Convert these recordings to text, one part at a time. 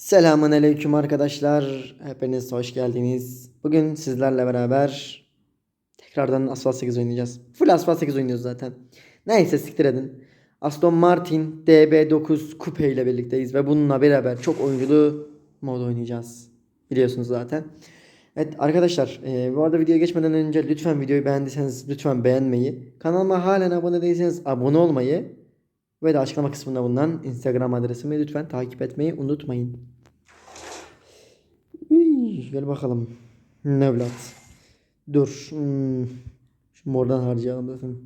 Selamun aleyküm arkadaşlar. Hepiniz hoş geldiniz. Bugün sizlerle beraber tekrardan Asphalt 8 oynayacağız. Full Asphalt 8 oynuyoruz zaten. Neyse siktir edin. Aston Martin DB9 Coupe ile birlikteyiz ve bununla beraber çok oyunculu mod oynayacağız. Biliyorsunuz zaten. Evet arkadaşlar e, bu arada videoya geçmeden önce lütfen videoyu beğendiyseniz lütfen beğenmeyi, kanalıma halen abone değilseniz abone olmayı ve de açıklama kısmında bulunan Instagram adresimi lütfen takip etmeyi unutmayın. Gel bakalım. Nevlat. Dur. Hmm. Şu mordan harcayalım zaten.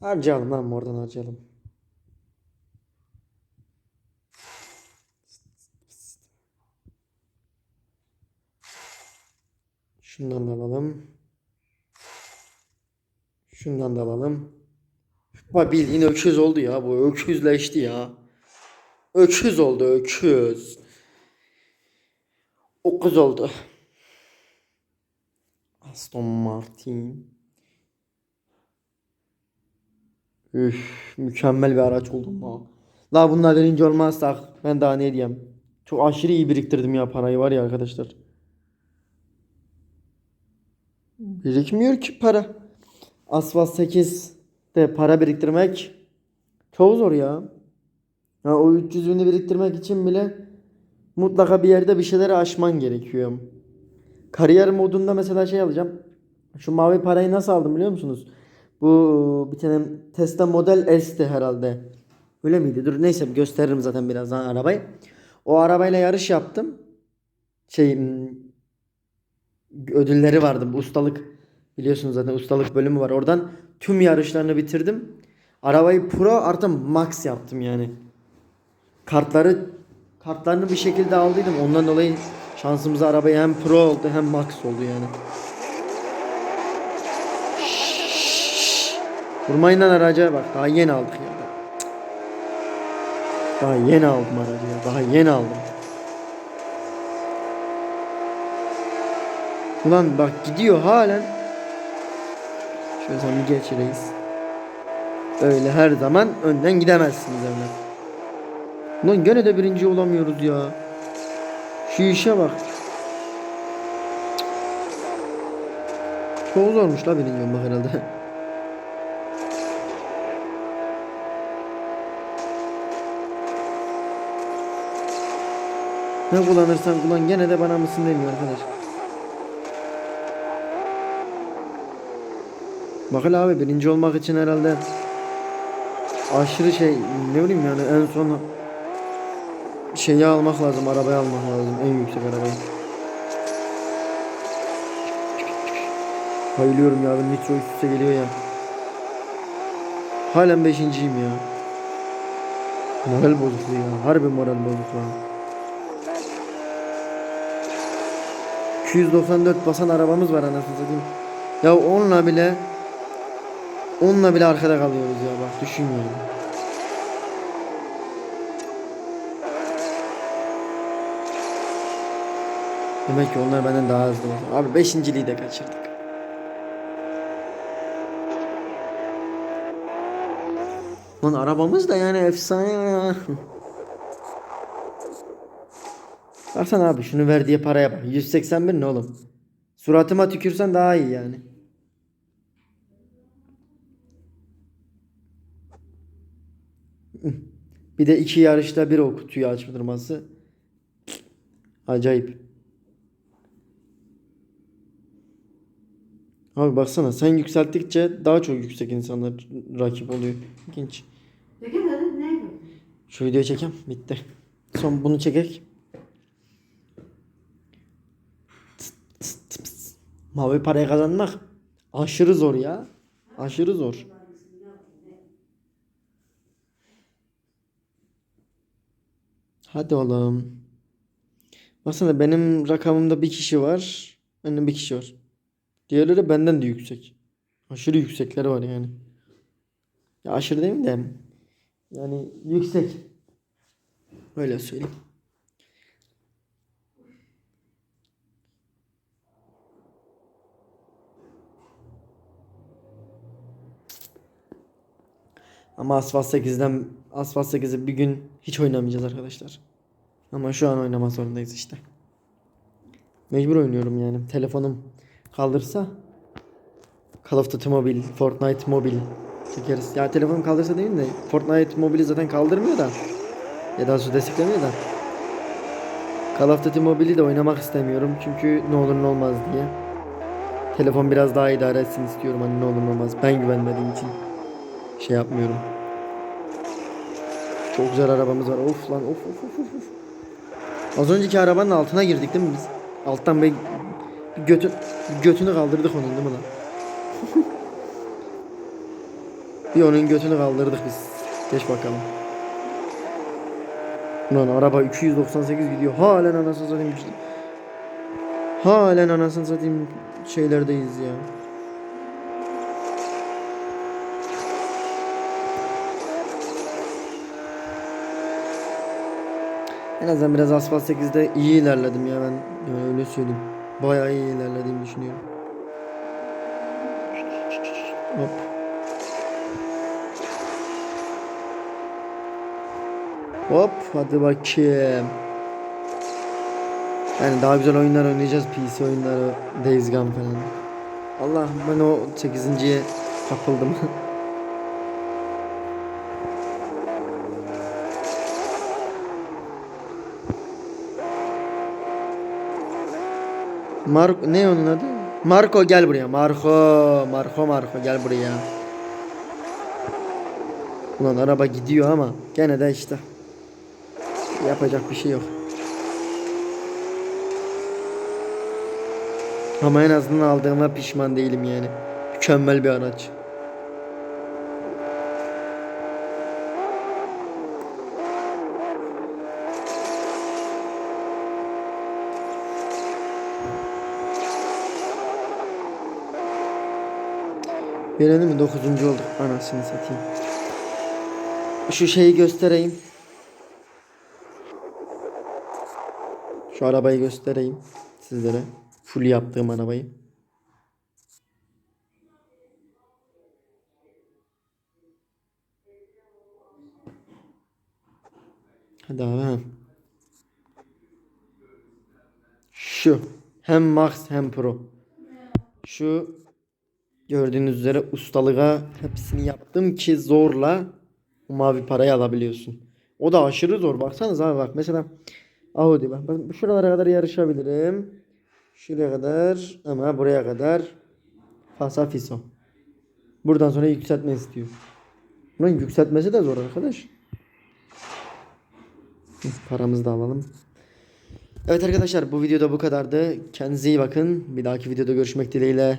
Harcayalım lan mordan harcayalım. Şundan da alalım. Şundan da alalım. Bak bildiğin öküz oldu ya bu öküzleşti ya. Öküz oldu öküz. O kız oldu. Aston Martin. Üf, mükemmel bir araç oldum ha. La bunlar birinci olmazsak ben daha ne diyeyim. Çok aşırı iyi biriktirdim ya parayı var ya arkadaşlar. Birikmiyor ki para. Asfalt 8 de para biriktirmek çok zor ya. ya o 300 bini biriktirmek için bile mutlaka bir yerde bir şeyleri aşman gerekiyor. Kariyer modunda mesela şey alacağım. Şu mavi parayı nasıl aldım biliyor musunuz? Bu bir tane Tesla Model S'ti herhalde. Öyle miydi? Dur neyse gösteririm zaten birazdan arabayı. O arabayla yarış yaptım. Şey hmm, ödülleri vardı. Bu ustalık biliyorsunuz zaten ustalık bölümü var. Oradan tüm yarışlarını bitirdim. Arabayı pro artı max yaptım yani. Kartları kartlarını bir şekilde aldıydım. Ondan dolayı şansımıza arabayı hem pro oldu hem max oldu yani. Vurmayın lan araca bak daha yeni aldık ya. Daha yeni aldım aracı ya. Daha yeni aldım. Ulan bak gidiyor halen. Şöyle sen bir geç reis. Öyle her zaman önden gidemezsiniz evlat. Ulan gene de birinci olamıyoruz ya. Şu işe bak. Çok zormuş la birinci olmak herhalde. Ne kullanırsan kullan gene de bana mısın demiyor arkadaş. Bakın abi birinci olmak için herhalde aşırı şey ne bileyim yani en son şeyi almak lazım arabayı almak lazım en yüksek arabayı. Bayılıyorum ya ben nitro üst üste geliyor ya. Halen beşinciyim ya. Moral bozukluğu ya. Harbi moral bozukluğu. 294 basan arabamız var anasını satayım. Ya onunla bile onunla bile arkada kalıyoruz ya bak düşün yani. Demek ki onlar benden daha hızlı. Abi beşinciliği de kaçırdık. Lan arabamız da yani efsane ya. Baksana abi şunu verdiği paraya bak. 181 ne oğlum? Suratıma tükürsen daha iyi yani. Bir de iki yarışta bir o kutuyu açtırması. Acayip. Abi baksana sen yükselttikçe daha çok yüksek insanlar rakip oluyor. İlginç. Şu videoyu çekeyim. Bitti. Son bunu çekek. Mavi parayı kazanmak aşırı zor ya. Aşırı zor. Hadi oğlum. Baksana benim rakamımda bir kişi var. Benim bir kişi var. Diğerleri benden de yüksek. Aşırı yüksekleri var yani. Ya aşırı değil mi de yani yüksek. Öyle söyleyeyim. Ama Asfalt 8'den Asphalt 8'i bir gün hiç oynamayacağız arkadaşlar. Ama şu an oynama zorundayız işte. Mecbur oynuyorum yani. Telefonum kaldırsa Call of Duty Mobile, Fortnite Mobile çekeriz. Ya telefonum kaldırsa değil de Fortnite Mobile'i zaten kaldırmıyor da. Ya daha sonra desteklemiyor da. Call of Duty Mobile'i de oynamak istemiyorum çünkü ne olur ne olmaz diye. Telefon biraz daha idare etsin istiyorum hani ne olur ne olmaz. Ben güvenmediğim için şey yapmıyorum. Çok güzel arabamız var. Of lan of of of of. Az önceki arabanın altına girdik değil mi biz? Alttan bir, götü, götünü kaldırdık onun değil mi lan? bir onun götünü kaldırdık biz. Geç bakalım. Lan araba 298 gidiyor. Halen anasını satayım. Halen anasını satayım şeylerdeyiz ya. En azından biraz Asphalt 8'de iyi ilerledim ya ben öyle söyleyeyim. Bayağı iyi ilerlediğimi düşünüyorum. Hop. Hop hadi bakayım. Yani daha güzel oyunlar oynayacağız PC oyunları Days Gone falan. Allah ben o 8.ye kapıldım. Marco ne onun adı? Marco gel buraya. Marco, Marco, Marco gel buraya. Ulan araba gidiyor ama gene de işte yapacak bir şey yok. Ama en azından aldığıma pişman değilim yani. Mükemmel bir araç. Verelim mi? Dokuzuncu olduk. Anasını satayım. Şu şeyi göstereyim. Şu arabayı göstereyim sizlere. Full yaptığım arabayı. Hadi abi. Şu. Hem Max hem Pro. Şu gördüğünüz üzere ustalığa hepsini yaptım ki zorla o mavi parayı alabiliyorsun. O da aşırı zor. Baksanız abi bak mesela Audi bak. bak şuralara kadar yarışabilirim. Şuraya kadar ama buraya kadar fasa fiso. Buradan sonra yükseltme istiyor. Bunun yükseltmesi de zor arkadaş. Paramızı da alalım. Evet arkadaşlar bu videoda bu kadardı. Kendinize iyi bakın. Bir dahaki videoda görüşmek dileğiyle.